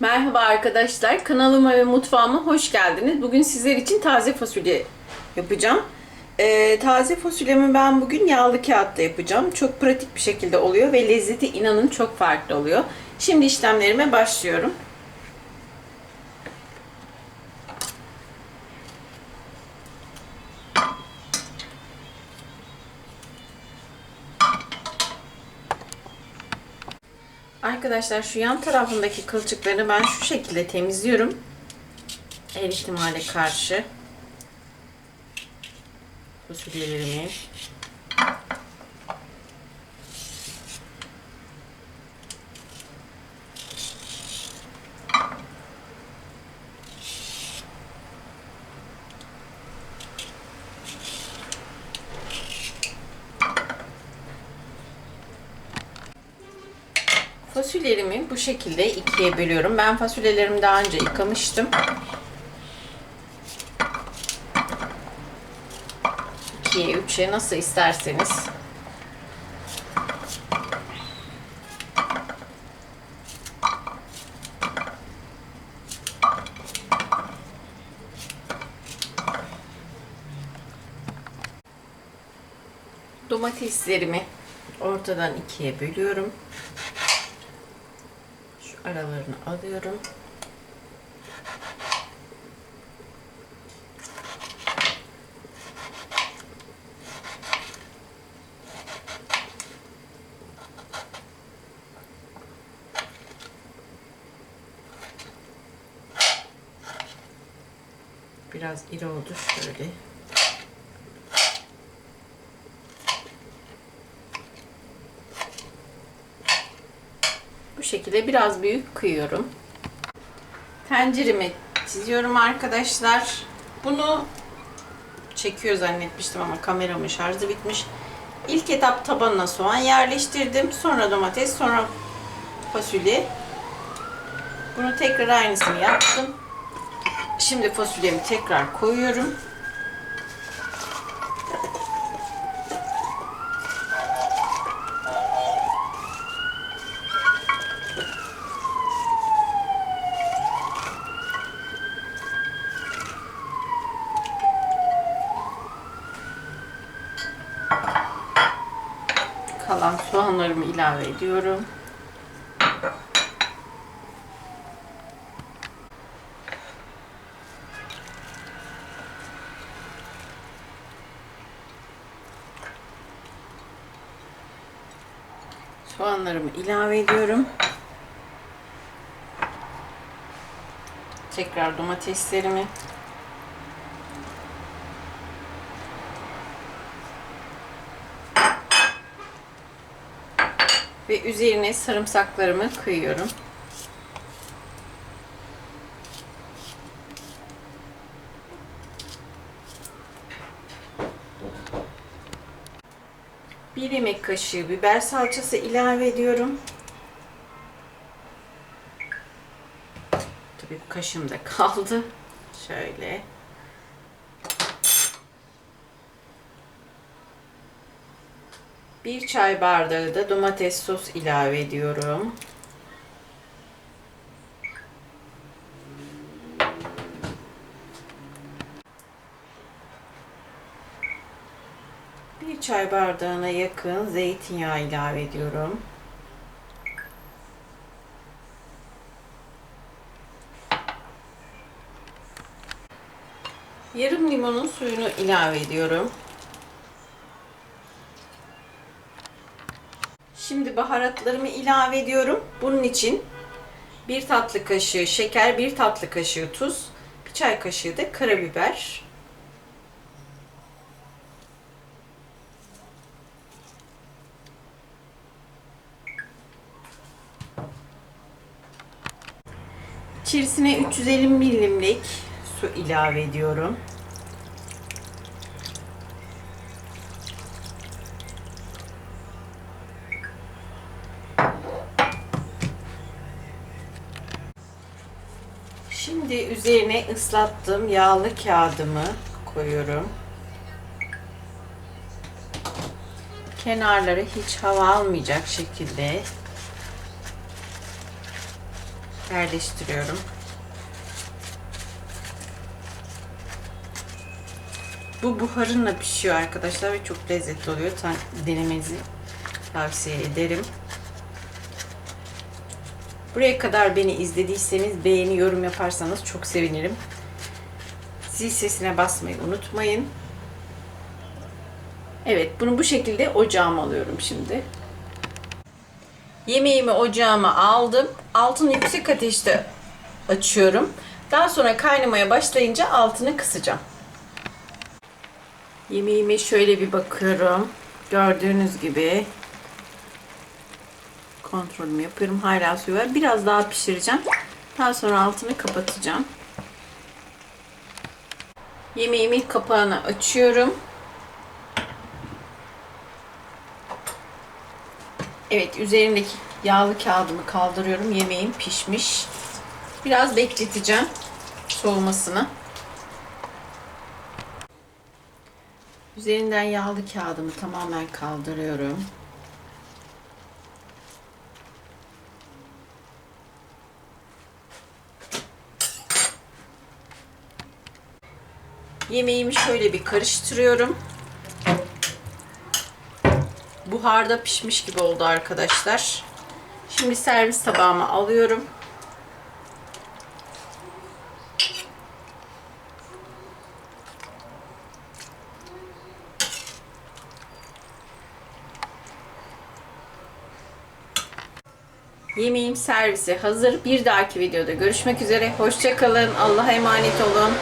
Merhaba arkadaşlar, kanalıma ve mutfağıma hoş geldiniz. Bugün sizler için taze fasulye yapacağım. Ee, taze fasulyemi ben bugün yağlı kağıtta yapacağım. Çok pratik bir şekilde oluyor ve lezzeti inanın çok farklı oluyor. Şimdi işlemlerime başlıyorum. Arkadaşlar şu yan tarafındaki kılçıklarını ben şu şekilde temizliyorum. Her ihtimale karşı. Fasulyelerimi. Fasulyelerimi bu şekilde ikiye bölüyorum. Ben fasulyelerimi daha önce yıkamıştım. İkiye, üçe nasıl isterseniz. Domateslerimi ortadan ikiye bölüyorum. Aralarını alıyorum. Biraz iri oldu şöyle. Bu şekilde biraz büyük kıyıyorum. Tenceremi çiziyorum arkadaşlar. Bunu çekiyor zannetmiştim ama kameramın şarjı bitmiş. İlk etap tabanına soğan yerleştirdim. Sonra domates, sonra fasulye. Bunu tekrar aynısını yaptım. Şimdi fasulyemi tekrar koyuyorum. Kalan soğanlarımı ilave ediyorum. Soğanlarımı ilave ediyorum. Tekrar domateslerimi. Ve üzerine sarımsaklarımı kıyıyorum. Bir yemek kaşığı biber salçası ilave ediyorum. Tabii bu kaşığımda kaldı. Şöyle. Bir çay bardağı da domates sos ilave ediyorum. Bir çay bardağına yakın zeytinyağı ilave ediyorum. Yarım limonun suyunu ilave ediyorum. Şimdi baharatlarımı ilave ediyorum. Bunun için bir tatlı kaşığı şeker, bir tatlı kaşığı tuz, bir çay kaşığı da karabiber. İçerisine 350 milimlik su ilave ediyorum. Şimdi üzerine ıslattığım yağlı kağıdımı koyuyorum. Kenarları hiç hava almayacak şekilde yerleştiriyorum. Bu buharınla pişiyor arkadaşlar ve çok lezzetli oluyor. Denemenizi tavsiye ederim. Buraya kadar beni izlediyseniz beğeni, yorum yaparsanız çok sevinirim. Zil sesine basmayı unutmayın. Evet, bunu bu şekilde ocağıma alıyorum şimdi. Yemeğimi ocağıma aldım. Altını yüksek ateşte açıyorum. Daha sonra kaynamaya başlayınca altını kısacağım. Yemeğime şöyle bir bakıyorum. Gördüğünüz gibi kontrolümü yapıyorum. Hala suyu var. Biraz daha pişireceğim. Daha sonra altını kapatacağım. Yemeğimin kapağını açıyorum. Evet, üzerindeki yağlı kağıdımı kaldırıyorum. Yemeğim pişmiş. Biraz bekleteceğim soğumasını. Üzerinden yağlı kağıdımı tamamen kaldırıyorum. Yemeğimi şöyle bir karıştırıyorum. Buharda pişmiş gibi oldu arkadaşlar. Şimdi servis tabağıma alıyorum. Yemeğim servise hazır. Bir dahaki videoda görüşmek üzere. Hoşçakalın. Allah'a emanet olun.